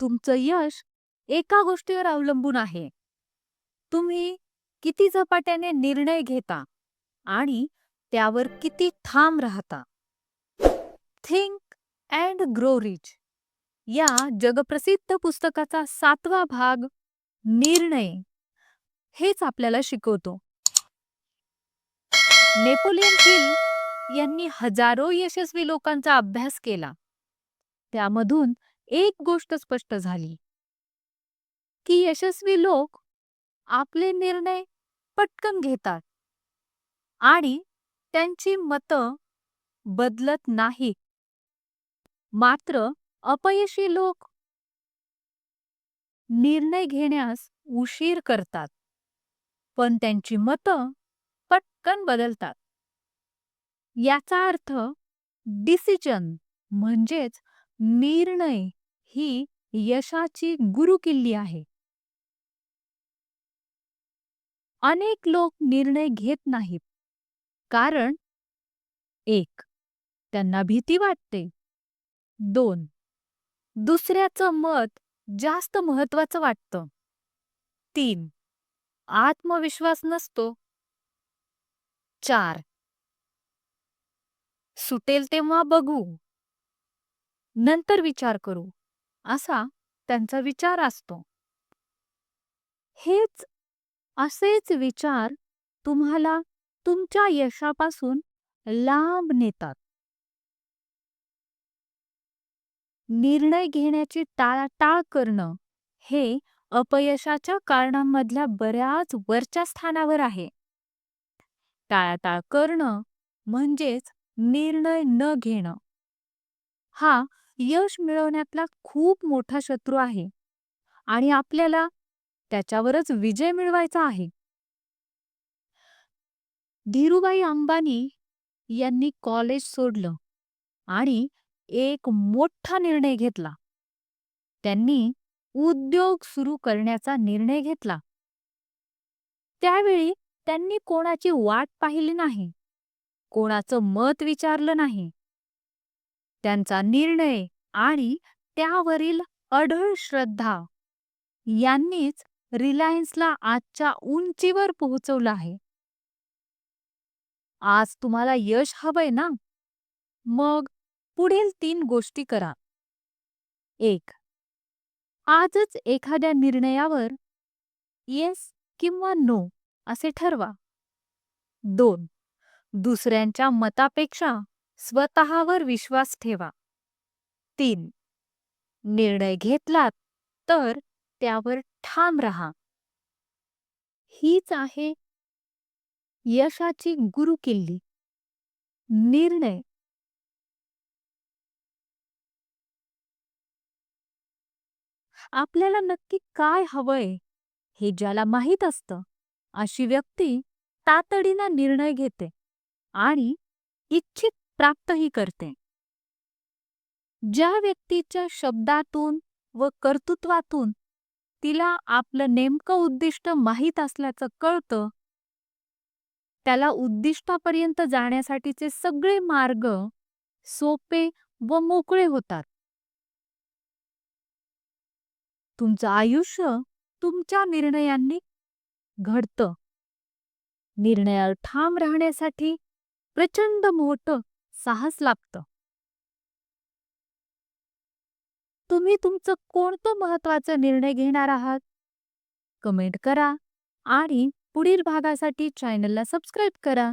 तुमचं यश एका गोष्टीवर अवलंबून आहे. तुम्ही किती झपाट्याने निर्णय घेता आणि त्यावर किती ठाम राहता. थिंक अँड ग्रो रिच या जगप्रसिद्ध पुस्तकाचा सातवा भाग निर्णय हेच आपल्याला शिकवतो. नेपोलियन हिल यांनी हजारो यशस्वी लोकांचा अभ्यास केला. त्यामधून एक गोष्ट स्पष्ट झाली की यशस्वी लोक आपले निर्णय पटकन घेतात आणि त्यांची मतं बदलत नाही. मात्र अपयशी लोक निर्णय घेण्यास उशीर करतात, पण त्यांची मतं पटकन बदलतात. याचा अर्थ डिसिजन म्हणजेच निर्णय ही यशाची गुरुकिल्ली आहे. अनेक लोक निर्णय घेत नाहीत कारण एक त्यांना भीती वाटते. दोन दुसऱ्याचं मत जास्त महत्वाचं वाटतं. तीन आत्मविश्वास नसतो. चार सुटेल तेव्हा बघू नंतर विचार करू असा त्यांचा विचार असतो. हेच असेच विचार तुम्हाला तुमच्या यशापासून लांब नेतात. निर्णय घेण्याची टाळाटाळ करणं हे अपयशाच्या कारणांमधल्या बऱ्याच वरच्या स्थानावर आहे. टाळाटाळ करणं म्हणजेच निर्णय न घेणं. हा यश मिळवण्यातला खूप मोठा शत्रू आहे आणि आपल्याला त्याच्यावरच विजय मिळवायचा आहे. धीरूभाई अंबानी यांनी कॉलेज सोडलं आणि एक मोठा निर्णय घेतला. त्यांनी उद्योग सुरू करण्याचा निर्णय घेतला. त्यावेळी त्यांनी कोणाची वाट पाहिली नाही. कोणाचं मत विचारलं नाही. त्यांचा निर्णय आणि त्यावरील अढळ श्रद्धा यांनीच रिलायन्सला आजच्या उंचीवर पोहोचवलं आहे. आज तुम्हाला यश हवंय ना? मग पुढील तीन गोष्टी करा. एक आजच एखाद्या निर्णयावर येस किंवा नो असे ठरवा. दोन दुसऱ्यांच्या मतापेक्षा स्वतःवर विश्वास ठेवा. तीन निर्णय घेतलात तर त्यावर ठाम राहा. हीच आहे यशाची गुरुकिल्ली निर्णय. आपल्याला नक्की काय हवंय हे ज्याला माहीत असतं अशी व्यक्ती तातडीनं निर्णय घेते आणि इच्छित प्राप्तही करते. ज्या व्यक्तीच्या शब्दातून व कर्तृत्वातून तिला आपलं नेमकं उद्दिष्ट माहीत असल्याचं कळतं त्याला उद्दिष्टापर्यंत जाण्यासाठीचे सगळे मार्ग सोपे व मोकळे होतात. तुमचं आयुष्य तुमच्या निर्णयांनी घडतं. निर्णयावर ठाम राहण्यासाठी प्रचंड मोठं साहस लागतं. तुम्ही तुमचं कोणतं महत्वाचं निर्णय घेणार आहात? कमेंट करा आणि पुढील भागासाठी चॅनलला सबस्क्राईब करा.